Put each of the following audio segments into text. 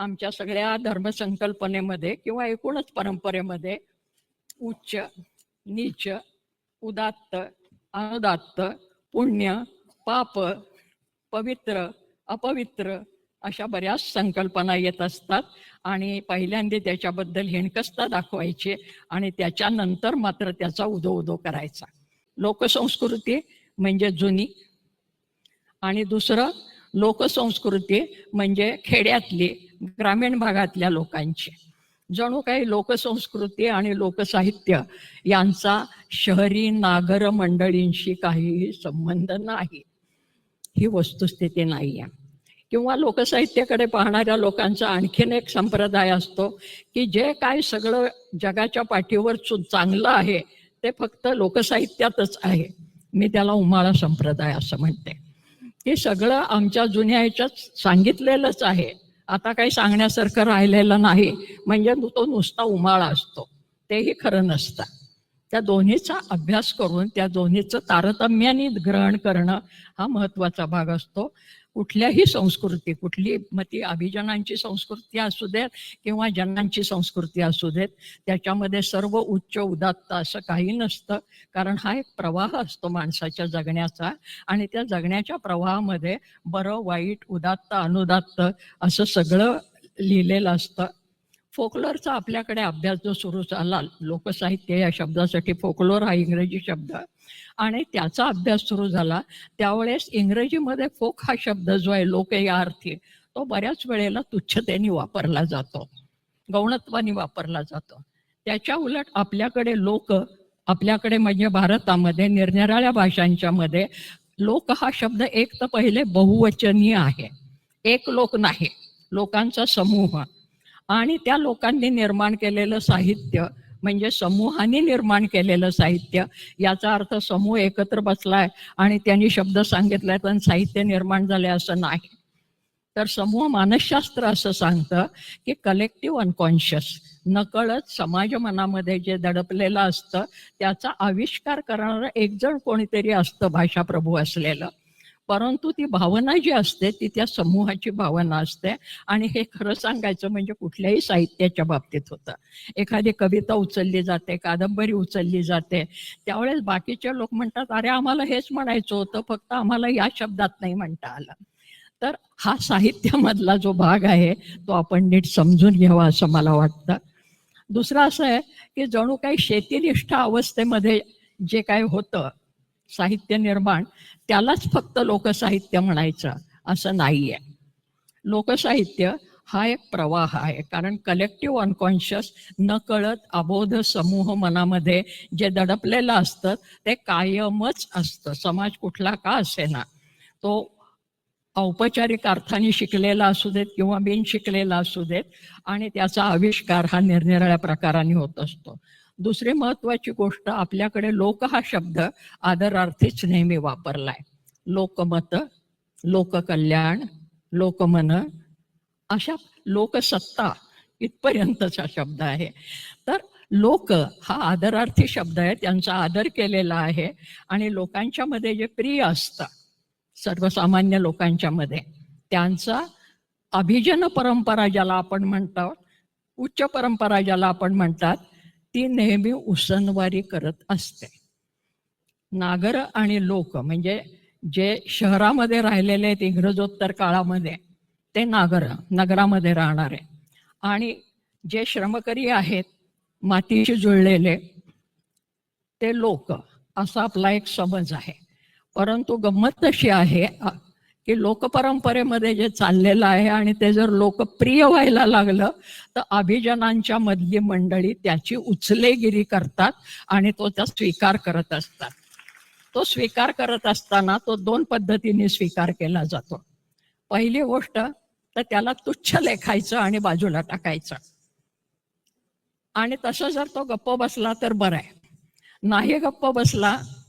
आमच्या सगळ्या धर्मसंकल्पनेमध्ये किंवा एकूणच परंपरेमध्ये उच्च नीच उदात्त अनुदात्त पुण्य पाप पवित्र अपवित्र अशा बऱ्याच संकल्पना येत असतात. आणि पहिल्यांदा त्याच्याबद्दल हिणकस्ता दाखवायची आणि त्याच्यानंतर मात्र त्याचा उदो उदो करायचा. लोकसंस्कृती म्हणजे जुनी. आणि दुसरं लोकसंस्कृती म्हणजे खेड्यातली ग्रामीण भागातल्या लोकांची. जणू काही लोकसंस्कृती आणि लोकसाहित्य यांचा शहरी नागर मंडळींशी काहीही संबंध नाही. ही वस्तुस्थिती नाही आहे किंवा लोकसाहित्याकडे पाहणाऱ्या लोकांचा आणखीन एक संप्रदाय असतो की जे काय सगळं जगाच्या पाठीवर चु- चांगलं आहे ते फक्त लोकसाहित्यातच आहे. मी त्याला उमाळा संप्रदाय असं म्हणते. हे सगळं आमच्या जुन्या ह्याच्यात सांगितलेलंच आहे. आता काही सांगण्यासारखं राहिलेलं नाही. म्हणजे तो नुसता उमाळा असतो. तेही खरं नसतं. त्या दोन्हीचा अभ्यास करून त्या दोन्हीचं तारतम्याने ग्रहण करणं हा महत्त्वाचा भाग असतो. कुठल्याही संस्कृती कुठली मग ती अभिजनांची संस्कृती असू देत किंवा जनांची संस्कृती असू देत त्याच्यामध्ये सर्व उच्च उदात्त असं काही नसतं. कारण हा एक प्रवाह असतो माणसाच्या जगण्याचा आणि त्या जगण्याच्या प्रवाहामध्ये बरं वाईट उदात्त अनुदात्त असं सगळं लिहिलेलं असतं. फोकलोरचा आपल्याकडे अभ्यास जो सुरू झाला लोकसाहित्य या शब्दासाठी फोकलोर हा इंग्रजी शब्द. आणि त्याचा अभ्यास सुरू झाला त्यावेळेस इंग्रजीमध्ये फोक हा शब्द जो आहे लोक या अर्थी तो बऱ्याच वेळेला तुच्छतेने वापरला जातो. गौणत्वाने वापरला जातो. त्याच्या उलट आपल्याकडे लोक आपल्याकडे म्हणजे भारतामध्ये निरनिराळ्या भाषांच्या मध्ये लोक हा शब्द एक तर पहिले बहुवचनीय आहे. एक लोक नाही. लोकांचा समूह. आणि त्या लोकांनी निर्माण केलेलं साहित्य म्हणजे समूहाने निर्माण केलेलं साहित्य याचा अर्थ समूह एकत्र बसलाय आणि त्यांनी शब्द सांगितलाय पण साहित्य निर्माण झाले असं नाही. तर समूह मानसशास्त्र असं सांगतं की कलेक्टिव्ह अनकॉन्शियस नकळत समाज मनामध्ये जे दडपलेलं असतं त्याचा आविष्कार करणारं एकजण कोणीतरी असतं भाषाप्रभू असलेलं. परंतु ती भावना जी असते ती त्या समूहाची भावना असते. आणि हे खरं सांगायचं म्हणजे कुठल्याही साहित्याच्या बाबतीत होतं. एखादी कविता उचलली जाते कादंबरी उचलली जाते. त्यावेळेस बाकीचे लोक म्हणतात अरे आम्हाला हेच म्हणायचं होतं फक्त आम्हाला या शब्दात नाही म्हणता आलं. तर हा साहित्यामधला जो भाग आहे तो आपण नीट समजून घ्यावा असं मला वाटतं. दुसरं असं आहे की जणू काही शेतीनिष्ठ अवस्थेमध्ये जे काय होतं साहित्य निर्माण त्यालाच फक्त लोकसाहित्य म्हणायचं असं नाही आहे लोकसाहित्य हा एक प्रवाह आहे. कारण कलेक्टिव्ह अनकॉन्शियस न कळत अबोध समूह मनामध्ये जे दडपलेलं असतं ते कायमच असतं. समाज कुठला का असेना. तो औपचारिक अर्थाने शिकलेला असू देत किंवा बिन शिकलेला असू देत आणि त्याचा आविष्कार हा निरनिराळ्या प्रकाराने होत असतो. दुसरी महत्वाची गोष्ट आपल्याकडे लोक हा शब्द आदरार्थीच नेहमी वापरलाय. लोकमत लोककल्याण लोकमन अशा लोकसत्ता इथपर्यंतचा शब्द आहे. तर लोक हा आदरार्थी शब्द आहे त्यांचा आदर केलेला आहे आणि लोकांच्या मध्ये जे प्रिय असतं सर्वसामान्य लोकांच्या मध्ये. त्यांचा अभिजन परंपरा ज्याला आपण म्हणतो उच्च परंपरा ज्याला आपण म्हणतात ती नेहमी उसनवारी करत असते. नागर आणि लोक म्हणजे जे शहरामध्ये राहिलेले आहेत इंग्रजोत्तर काळामध्ये ते नागर नगरामध्ये राहणारे. आणि जे श्रमकरी आहेत मातीशी जुळलेले ते लोक. असा आपला एक समज आहे. परंतु गंमत तशी आहे की लोकपरंपरेमध्ये जे चाललेलं आहे आणि ते जर लोकप्रिय व्हायला लागलं तर अभिजनांच्या मधली मंडळी त्याची उचलेगिरी करतात आणि तो त्या स्वीकार करत असतात. तो स्वीकार करत असताना तो दोन पद्धतीने स्वीकार केला जातो. पहिली गोष्ट तर त्याला तुच्छ लेखायचं आणि बाजूला टाकायचं. आणि तसं जर तो गप्प बसला तर बरं आहे. नाही गप्प बसला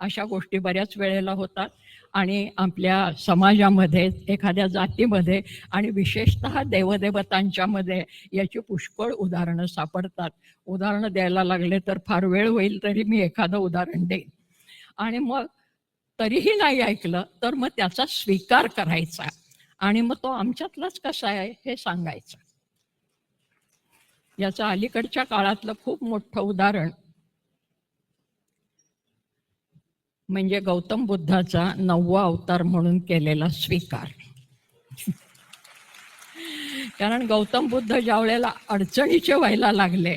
अशा गोष्टी बऱ्याच वेळेला होतात. आणि आपल्या समाजामध्ये एखाद्या जातीमध्ये आणि विशेषतः देवदेवतांच्यामध्ये याची पुष्कळ उदाहरणं सापडतात. उदाहरणं द्यायला लागले तर फार वेळ होईल तरी मी एखादं उदाहरण देईन. आणि मग तरीही नाही ऐकलं तर मग त्याचा स्वीकार करायचा. आणि मग तो आमच्यातलाच कसा आहे हे सांगायचं. याचं अलीकडच्या काळातलं खूप मोठं उदाहरण म्हणजे गौतम बुद्धाचा नववा अवतार म्हणून केलेला स्वीकार. कारण गौतम बुद्ध ज्या वेळेला अडचणीचे व्हायला लागले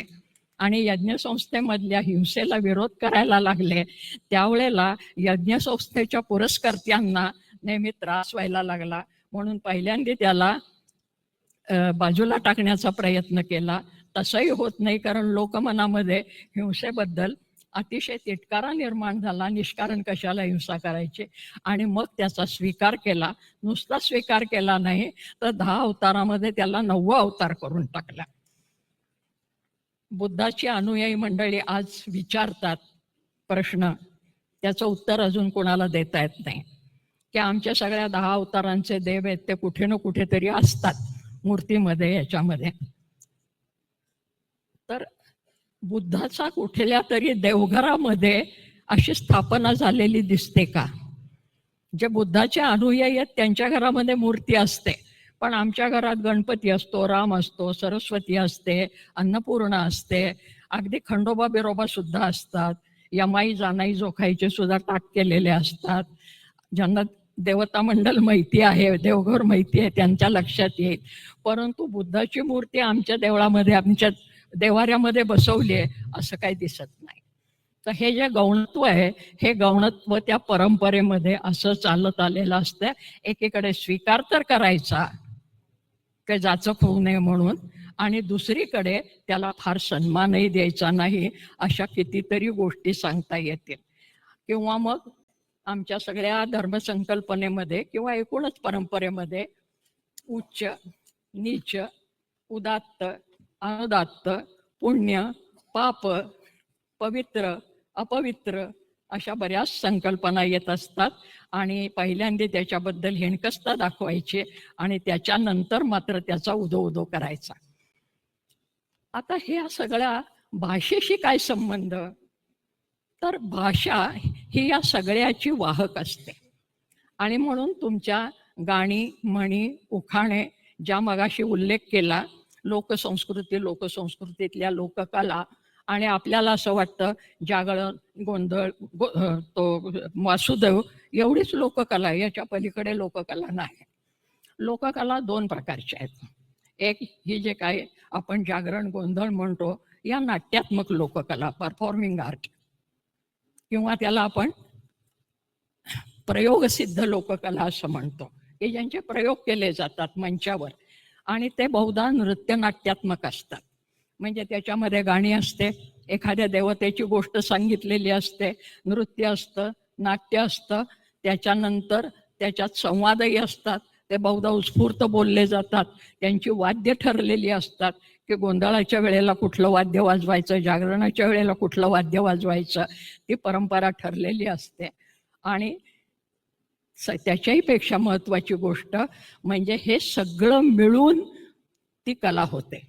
आणि यज्ञसंस्थेमधल्या हिंसेला विरोध करायला लागले त्यावेळेला यज्ञसंस्थेच्या पुरस्कर्त्यांना नेहमी त्रास व्हायला लागला. म्हणून पहिल्यांदा त्याला बाजूला टाकण्याचा प्रयत्न केला. तसंही होत नाही कारण लोकमनामध्ये हिंसेबद्दल अतिशय तिटकारा निर्माण झाला निष्कारण कशाला हिंसा करायची? आणि मग त्याचा स्वीकार केला. नुसता स्वीकार केला नाही तर दहा अवतारामध्ये त्याला नववा अवतार करून टाकला. बुद्धाची अनुयायी मंडळी आज विचारतात प्रश्न. त्याचं उत्तर अजून कोणाला देता येत नाही. की आमच्या सगळ्या दहा अवतारांचे देव आहेत ते कुठे ना कुठेतरी असतात मूर्तीमध्ये याच्यामध्ये. तर बुद्धाचा कुठल्या तरी देवघरामध्ये अशी स्थापना झालेली दिसते का? जे बुद्धाचे अनुयायी आहेत त्यांच्या घरामध्ये मूर्ती असते. पण आमच्या घरात गणपती असतो राम असतो सरस्वती असते अन्नपूर्णा असते. अगदी खंडोबा बिरोबा सुद्धा असतात. यमाई जानाई जोखाईचे सुद्धा टाक केलेले असतात. ज्यांना देवता मंडल माहिती आहे देवघर माहिती आहे त्यांच्या लक्षात येईल. परंतु बुद्धाची मूर्ती आमच्या देवळामध्ये आमच्या देवाऱ्यामध्ये बसवली आहे असं काही दिसत नाही. तर हे जे गौणत्व आहे हे गौणत्व त्या परंपरेमध्ये असं चालत आलेलं असतं. एकीकडे स्वीकार तर करायचा की जाचक होऊ नये म्हणून आणि दुसरीकडे त्याला फार सन्मानही द्यायचा नाही अशा कितीतरी गोष्टी सांगता येतील. किंवा मग आमच्या सगळ्या धर्मसंकल्पनेमध्ये किंवा एकूणच परंपरेमध्ये उच्च नीच उदात्त अनुदात्त पुण्य पाप पवित्र अपवित्र अशा बऱ्याच संकल्पना येत असतात. आणि पहिल्यांदा त्याच्याबद्दल हिणकस्ता दाखवायचे आणि त्याच्यानंतर मात्र त्याचा उदो उदो करायचा. आता ह्या सगळ्या भाषेशी काय संबंध? तर भाषा ही या सगळ्याची वाहक असते. आणि म्हणून तुमच्या गाणी म्हणी उखाणे ज्या मगाशी उल्लेख केला लोकसंस्कृती लोकसंस्कृतीतल्या लोककला आणि आपल्याला असं वाटतं जागरण गोंधळ गो तो वासुदेव एवढीच लोककला आहे याच्या पलीकडे लोककला नाही. लोककला दोन प्रकारच्या आहेत. एक ही जे काय आपण जागरण गोंधळ म्हणतो या नाट्यात्मक लोककला परफॉर्मिंग आर्ट किंवा त्याला आपण प्रयोगसिद्ध लोककला असं म्हणतो. की ज्यांचे प्रयोग केले जातात मंचावर आणि ते बहुधा नृत्यनाट्यात्मक असतात. म्हणजे त्याच्यामध्ये गाणी असते एखाद्या देवतेची गोष्ट सांगितलेली असते नृत्य असतं नाट्य असतं त्याच्यानंतर त्याच्यात संवादही असतात ते बहुधा उत्स्फूर्त बोलले जातात त्यांची वाद्य ठरलेली असतात की गोंधळाच्या वेळेला कुठलं वाद्य वाजवायचं जागरणाच्या वेळेला कुठलं वाद्य वाजवायचं ती परंपरा ठरलेली असते. आणि त्याच्याही पेक्षा महत्त्वाची गोष्ट म्हणजे हे सगळं मिळून ती कला होते.